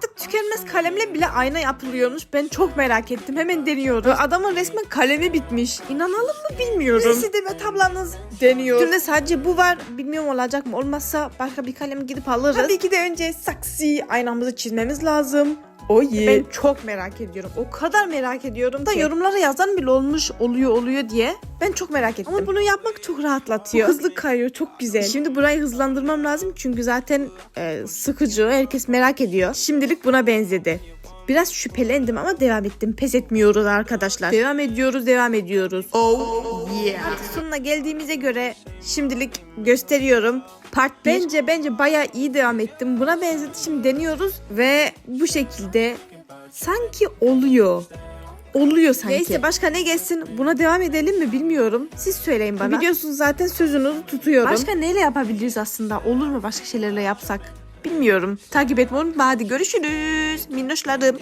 Artık tükenmez kalemle bile ayna yapılıyormuş. Ben çok merak ettim. Hemen deniyorum. Adamın resmen kalemi bitmiş. İnanalım mı bilmiyorum. Neyse Demet ablanız deniyor. Üstünde sadece bu var. Bilmiyorum olacak mı? Olmazsa başka bir kalem gidip alırız. Tabii ki de önce saksi aynamızı çizmemiz lazım. O Ben çok merak ediyorum. O kadar merak ediyorum da yorumlara yazan bile olmuş oluyor oluyor diye. Ben çok merak ettim. Ama bunu yapmak çok rahatlatıyor. hızlı kayıyor çok güzel. Şimdi burayı hızlandırmam lazım çünkü zaten e, sıkıcı. Herkes merak ediyor. Şimdilik buna benzedi. Biraz şüphelendim ama devam ettim. Pes etmiyoruz arkadaşlar. Devam ediyoruz, devam ediyoruz. Oh yeah. Artık sonuna geldiğimize göre şimdilik gösteriyorum. Part bence bence bayağı iyi devam ettim. Buna benzedi. Şimdi deniyoruz ve bu şekilde sanki oluyor. Oluyor sanki. Neyse başka ne gelsin? Buna devam edelim mi bilmiyorum. Siz söyleyin bana. Biliyorsunuz zaten sözünüzü tutuyorum. Başka neyle yapabiliriz aslında? Olur mu başka şeylerle yapsak? Bilmiyorum. Takip etmeyi unutma. Hadi görüşürüz. Minnoşlarım.